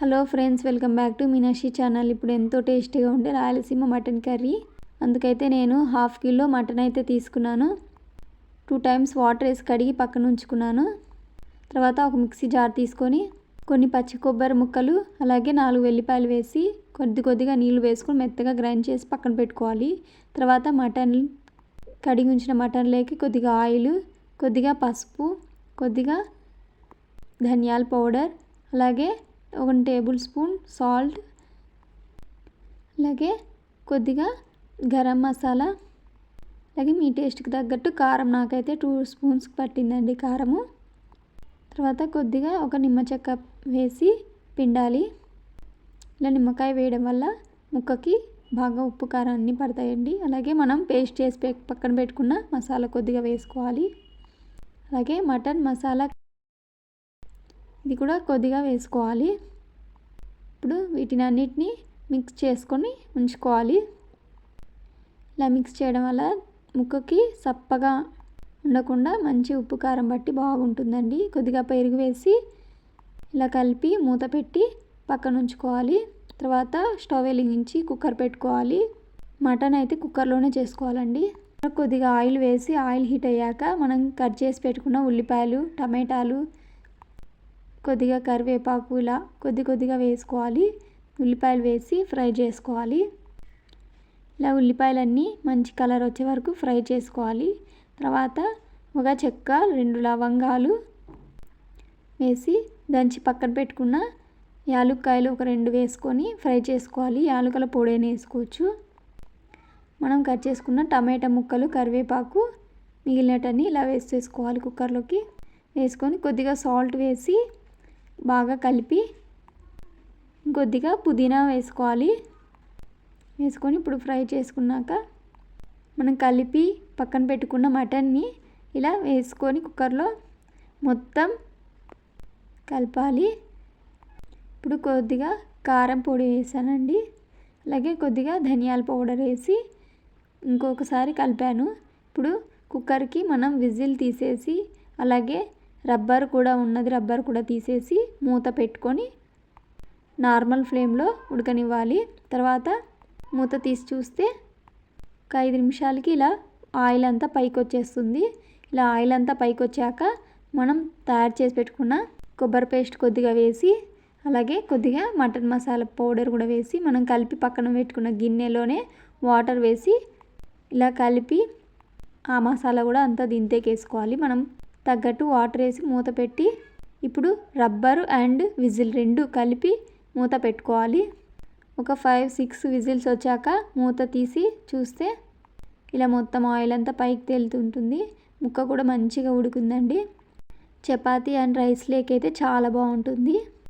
Hello friends welcome back to Meenakshi channel. ఇప్పుడు ఎంతో టేస్టీగా ఉండే రాయలసీమ మటన్ కర్రీ. అందుకైతే నేను హాఫ్ కిలో మటన్ అయితే తీసుకున్నాను. టూ టైమ్స్ వాటర్ వేసి కడిగి పక్కన ఉంచుకున్నాను. తర్వాత ఒక మిక్సీ జార్ తీసుకొని కొన్ని పచ్చి కొబ్బరి ముక్కలు అలాగే నాలుగు వెల్లిపాయలు వేసి కొద్ది కొద్దిగా నీళ్ళు వేసుకొని మెత్తగా గ్రైండ్ చేసి పక్కన పెట్టుకోవాలి. తర్వాత మటన్ కడిగి ఉంచిన మటన్లోకి కొద్దిగా ఆయిల్ కొద్దిగా పసుపు కొద్దిగా ధనియాల పౌడర్ అలాగే ఒక టేబుల్ స్పూన్ సాల్ట్ అలాగే కొద్దిగా గరం మసాలా అలాగే మీ టేస్ట్కి తగ్గట్టు కారం. నాకైతే టూ స్పూన్స్ పట్టిందండి కారము. తర్వాత కొద్దిగా ఒక నిమ్మ చెక్క వేసి పిండాలి. ఇలా నిమ్మకాయ వేయడం వల్ల ముక్కకి బాగా ఉప్పు కారం అన్నీ పడతాయండి. అలాగే మనం పేస్ట్ చేసి పక్కన పెట్టుకున్న మసాలా కొద్దిగా వేసుకోవాలి. అలాగే మటన్ మసాలా ఇది కూడా కొద్దిగా వేసుకోవాలి. ఇప్పుడు వీటిని అన్నిటినీ మిక్స్ చేసుకొని ఉంచుకోవాలి. ఇలా మిక్స్ చేయడం వల్ల ముక్కకి సప్పగా ఉండకుండా మంచి ఉప్పు కారం బట్టి బాగుంటుందండి. కొద్దిగా పెరుగు వేసి ఇలా కలిపి మూత పెట్టి పక్కన ఉంచుకోవాలి. తర్వాత స్టవ్ వెలిగించి కుక్కర్ పెట్టుకోవాలి. మటన్ అయితే కుక్కర్లోనే చేసుకోవాలండి. కొద్దిగా ఆయిల్ వేసి ఆయిల్ హీట్ అయ్యాక మనం కట్ చేసి పెట్టుకున్న ఉల్లిపాయలు టమాటాలు కొద్దిగా కరివేపాకు ఇలా కొద్ది కొద్దిగా వేసుకోవాలి. ఉల్లిపాయలు వేసి ఫ్రై చేసుకోవాలి. ఇలా ఉల్లిపాయలన్నీ మంచి కలర్ వచ్చే వరకు ఫ్రై చేసుకోవాలి. తర్వాత ఒక చెక్క రెండు లవంగాలు వేసి దంచి పక్కన పెట్టుకున్న యాలుక్కాయలు ఒక రెండు వేసుకొని ఫ్రై చేసుకోవాలి. యాలుకల పొడిని వేసుకోవచ్చు. మనం కట్ చేసుకున్న టమాటా ముక్కలు కరివేపాకు మిగిలినటన్నీ ఇలా వేసేసుకోవాలి కుక్కర్లోకి. వేసుకొని కొద్దిగా సాల్ట్ వేసి బాగా కలిపి కొద్దిగా పుదీనా వేసుకోవాలి. వేసుకొని ఇప్పుడు ఫ్రై చేసుకున్నాక మనం కలిపి పక్కన పెట్టుకున్న మటన్ని ఇలా వేసుకొని కుక్కర్లో మొత్తం కలపాలి. ఇప్పుడు కొద్దిగా కారం పొడి వేసానండి. అలాగే కొద్దిగా ధనియాల పౌడర్ వేసి ఇంకొకసారి కలిపాను. ఇప్పుడు కుక్కర్కి మనం విజిల్ తీసేసి అలాగే రబ్బర్ కూడా ఉన్నది రబ్బర్ కూడా తీసేసి మూత పెట్టుకొని నార్మల్ ఫ్లేమ్లో ఉడకనివ్వాలి. తర్వాత మూత తీసి చూస్తే ఒక ఐదు నిమిషాలకి ఇలా ఆయిల్ అంతా పైకి వచ్చేస్తుంది. ఇలా ఆయిల్ అంతా పైకి వచ్చాక మనం తయారు చేసి పెట్టుకున్న కొబ్బరి పేస్ట్ కొద్దిగా వేసి అలాగే కొద్దిగా మటన్ మసాలా పౌడర్ కూడా వేసి మనం కలిపి పక్కన పెట్టుకున్న గిన్నెలోనే వాటర్ వేసి ఇలా కలిపి ఆ మసాలా కూడా అంతా దింతేకేసుకోవాలి మనం తగ్గట్టు వాటర్ వేసి మూత పెట్టి ఇప్పుడు రబ్బరు అండ్ విజిల్ రెండు కలిపి మూత పెట్టుకోవాలి. ఒక ఫైవ్ సిక్స్ విజిల్స్ వచ్చాక మూత తీసి చూస్తే ఇలా మొత్తం ఆయిల్ అంతా పైకి తేలుతుంటుంది. ముక్క కూడా మంచిగా ఉడుకుందండి. చపాతీ అండ్ రైస్ లేకైతే చాలా బాగుంటుంది.